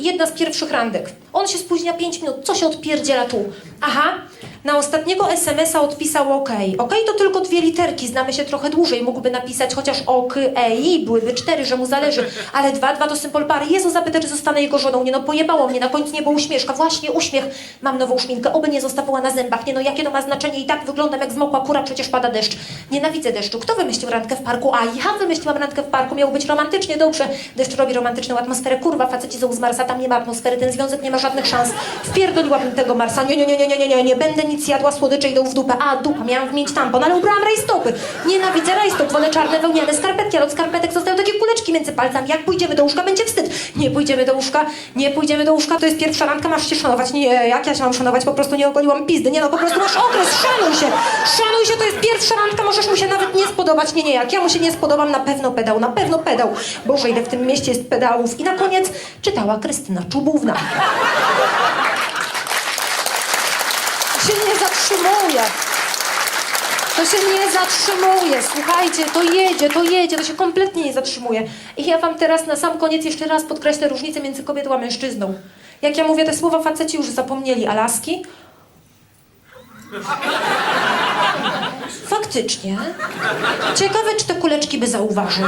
Jedna z pierwszych randek. On się spóźnia 5 minut. Co się odpierdziela tu? Aha, na ostatniego SMS-a odpisał OK. OK to tylko dwie literki, znamy się trochę dłużej. Mógłby napisać chociaż OK, EI, byłyby cztery, że mu zależy. Ale dwa, dwa to symbol pary. Jezu, zapyta, czy zostanę jego żoną. Nie no, pojebało mnie. Na końcu nie było uśmieszka. Właśnie uśmiech. Mam nową szminkę. Oby nie zostawała na zębach. Nie no, jakie to ma znaczenie? I tak wyglądam jak zmokła kura, przecież pada deszcz. Nienawidzę deszczu. Kto wymyślił randkę w parku? A ja wymyśliłam randkę w parku. Miało być romantycznie, dobrze. Deszcz robi romantyczną atmosferę. Kurwa, faceci z Marsa, tam nie ma atmosfery. Ten związek nie ma żadnych szans. Wpierdoliłabym tego Marsa. Nie, nie, nie, nie, nie, nie, nie, nie. Będę nic jadła, słodycze idą w dupę. A, dupa, miałam wymienić tampon, ale ubrałam rajstopy. Nienawidzę rajstop, wolę czarne wełniane skarpetki, ale od skarpetek zostają takie kuleczki między palcami. Jak pójdziemy do łóżka, będzie wstyd. Nie pójdziemy do łóżka, nie pójdziemy do łóżka. To jest pierwsza randka, masz się szanować. Nie, jak ja się mam szanować? Po prostu nie ogoliłam pizdy. Nie no, po prostu masz okres, szanuj się. Szanuj się, to jest pierwsza randka, możesz mu się nawet nie spodobać. Nie, nie, jak ja mu się nie spodobam, na pewno pedał, na pewno pedał. Boże, ile w tym mieście jest pedałów. I na koniec czytała Krystyna Czubówna. się nie zatrzymuje. To się nie zatrzymuje, słuchajcie, to jedzie, to jedzie, to się kompletnie nie zatrzymuje. I ja wam teraz na sam koniec jeszcze raz podkreślę różnicę między kobietą a mężczyzną. Jak ja mówię te słowa, faceci już zapomnieli, a laski? Faktycznie. Ciekawe, czy te kuleczki by zauważył.